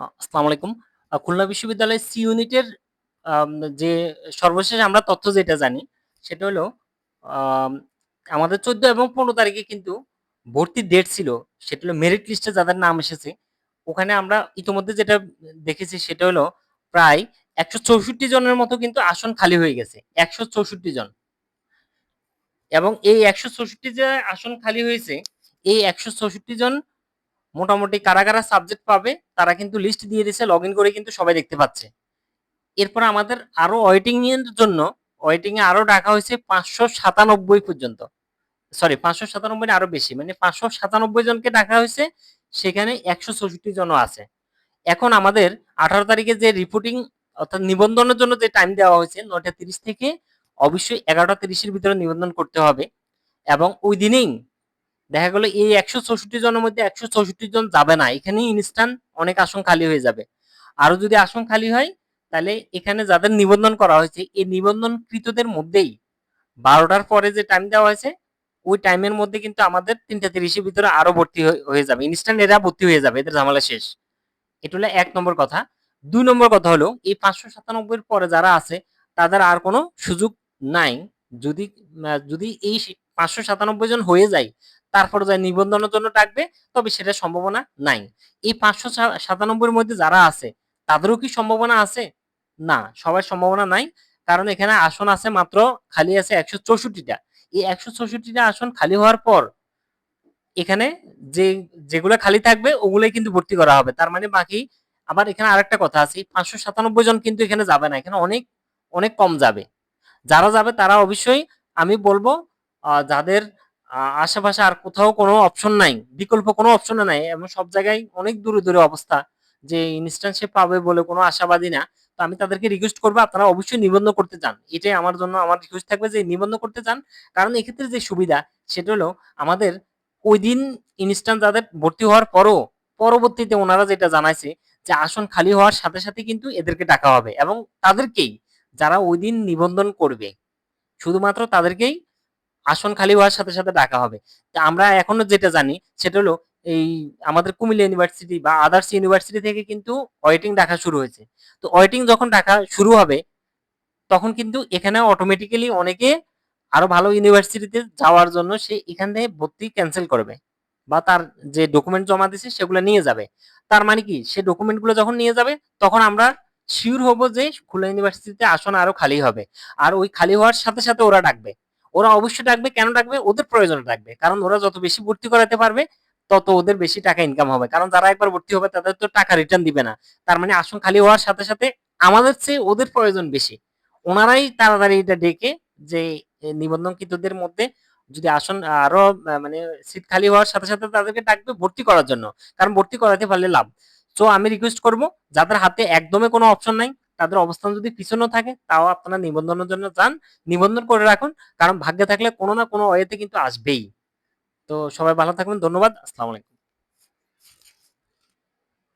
আসসালামু আলাইকুম। খুলনা বিশ্ববিদ্যালয়ের সি ইউনিটের যে সর্বশেষ আমরা তথ্য যেটা জানি সেটা হলো আম আমাদের ১৪ এবং ১৫ তারিখে কিন্তু ভর্তির ডেট ছিল। সেটা হলো মেরিট লিস্টে যাদের নাম এসেছে, ওখানে আমরা ইতিমধ্যে যেটা দেখেছি সেটা হলো প্রায় ১৬৪ জনের মতো কিন্তু আসন খালি হয়ে গেছে। ১৬৪ জন। এবং এই ১৬৪ যে আসন খালি হয়েছে, এই ১৬৪ জন মোটামুটি কারা, কারা সাবজেক্ট পাবে তারা কিন্তু লিস্ট দিয়ে দিছে। লগইন করে কিন্তু সবাই দেখতে পাচ্ছে। এরপর আমাদের আরও ওয়েটিং এর জন্য ওয়েটিং এ আরও ডাকা হয়েছে ৫৯৭ পর্যন্ত। সরি ৫৯৭ না আরও বেশি। মানে ৫৯৭ জনকে ডাকা হয়েছে। সেখানে ১৬৪ জনও আছে। এখন আমাদের ১৮ তারিখে যে রিপোর্টিং অর্থাৎ নিবন্ধনের জন্য যে টাইম দেওয়া হয়েছে ৯টা ৩০ থেকে অবশ্যই এগারোটা তিরিশের ভিতরে নিবন্ধন করতে হবে। এবং ওই দিনেই দেখা গেল এই ১৬৪ জনের মধ্যে ১৬৪ জন যাবে না। এখানেই ইনস্ট্যান্ট অনেক আসন খালি হয়ে যাবে। আরও যদি আসন খালি হয়, তাহলে এখানে যাদের নিবন্ধন করা হয়েছে, এই নিবন্ধনকৃতদের মধ্যেই ১২টার পরে যে টাইম দেওয়া হয়েছে, ওই টাইমের মধ্যে কিন্তু আমাদের ৩টা ৩০ এর ভিতরে আরও ভর্তি হয়ে যাবে। ইনস্ট্যান্ট এরা ভর্তি হয়ে যাবে। এদের ঝামেলা শেষ। এটা হলো এক নম্বর কথা। দুই নম্বর কথা হলো, এই ৫৯৭ এর পরে যারা আছে, তাদের আর কোনো সুযোগ নাই। যদি যদি এই ৫৯৭ জন হয়ে যায় তারপরে যায় নিবন্ধনের জন্য ডাকবে তবে সেটা সম্ভাবনা নাই। এই ৫৯৭ এর মধ্যে যারা আছে তাদেরও কি সম্ভাবনা আছে? না, সবার সম্ভাবনা নাই। কারণ এখানে আসন আছে মাত্র খালি আছে একশো চৌষট্টিটা এই একশো চৌষট্টিটা আসন খালি হওয়ার পর এখানে যে যেগুলো খালি থাকবে ওগুলোই কিন্তু ভর্তি করা হবে। তার মানে বাকি আবার এখানে আরেকটা কথা আছে ৫৯৭ জন কিন্তু এখানে যাবে না। এখানে অনেক, অনেক কম যাবে। যারা যাবে তারা অবশ্যই আমি বলব যাদের আশেপাশে আর কোথাও কোনো অপশন নাই, বিকল্প কোনো অপশন নাই এবং সব জায়গায় অনেক দূরে, দূরে অবস্থা যে ইনস্ট্যান্ট সে পাবে বলে কোনো আশাবাদী না। তো আমি তাদেরকে রিকোয়েস্ট করব আপনারা অবশ্যই নিবন্ধন করতে চান এটাই আমার জন্য আমার রিকোয়েস্ট থাকবে যে নিবন্ধন করতে চান কারণ এক্ষেত্রে যে সুবিধা সেটা হলো আমাদের ওই দিন ইনস্ট্যান্ট যাদের ভর্তি হওয়ার পরও পরবর্তীতে ওনারা যেটা জানাইছে যে আসন খালি হওয়ার সাথে, সাথে কিন্তু এদেরকে ডাকা হবে এবং তাদেরকেই যারা ওই দিন নিবন্ধন করবে শুধুমাত্র তাদেরকেই আসন খালি হওয়ার সাথে, সাথে ডাকা হবে। তো আমরা এখনও যেটা জানি সেটা হলো এই আমাদের কুমিল্লা ইউনিভার্সিটি বা আদার্স ইউনিভার্সিটি থেকে কিন্তু ওয়েটিং ডাকা শুরু হয়েছে। তো ওয়েটিং যখন ডাকা শুরু হবে তখন কিন্তু এখানে অটোমেটিক্যালি অনেকে আরও ভালো ইউনিভার্সিটিতে যাওয়ার জন্য সে এখান থেকে ভর্তি ক্যান্সেল করবে। বা তার যে ডকুমেন্ট জমা দিছে সেগুলো নিয়ে যাবে। তার মানে কি সে ডকুমেন্টগুলো যখন নিয়ে যাবে তখন আমরা শিওর হব যে খুলনা ইউনিভার্সিটিতে আসন আরও খালি হবে। আর ওই খালি হওয়ার সাথে, সাথে ওরা ডাকবে। ওরা অবশ্যই ডাকবে। কেন ডাকবে? ওদের প্রয়োজনে ডাকবে। কারণ ওরা যত বেশি ভর্তি করাতে পারবে তত ওদের বেশি টাকা ইনকাম হবে। কারণ যারা একবার ভর্তি হবে তাদের তো টাকা রিটার্ন দিবে না। তার মানে আসন খালি হওয়ার সাথে, সাথে আমাদের চেয়ে ওদের প্রয়োজন বেশি। ওনারাই তাড়াতাড়ি এটা ডেকে যে নিবন্ধনকৃতদের মধ্যে যদি আসন আরও মানে সিট খালি হওয়ার সাথে, সাথে তাদেরকে ডাকবে ভর্তি করার জন্য। কারণ ভর্তি করাতে পারলে লাভ। সো আমি রিকোয়েস্ট করব যাদের হাতে একদমই কোনো অপশন নাই তাদের অবস্থান যদি পিছনে থাকে, তাও আপনারা নিবন্ধনের জন্য যান। নিবন্ধন করে রাখুন। কারণ ভাগ্যে থাকলে কোনো না কোনো ওয়েতে কিন্তু আসবেই। তো সবাই ভালো থাকবেন। ধন্যবাদ। আসসালামু আলাইকুম।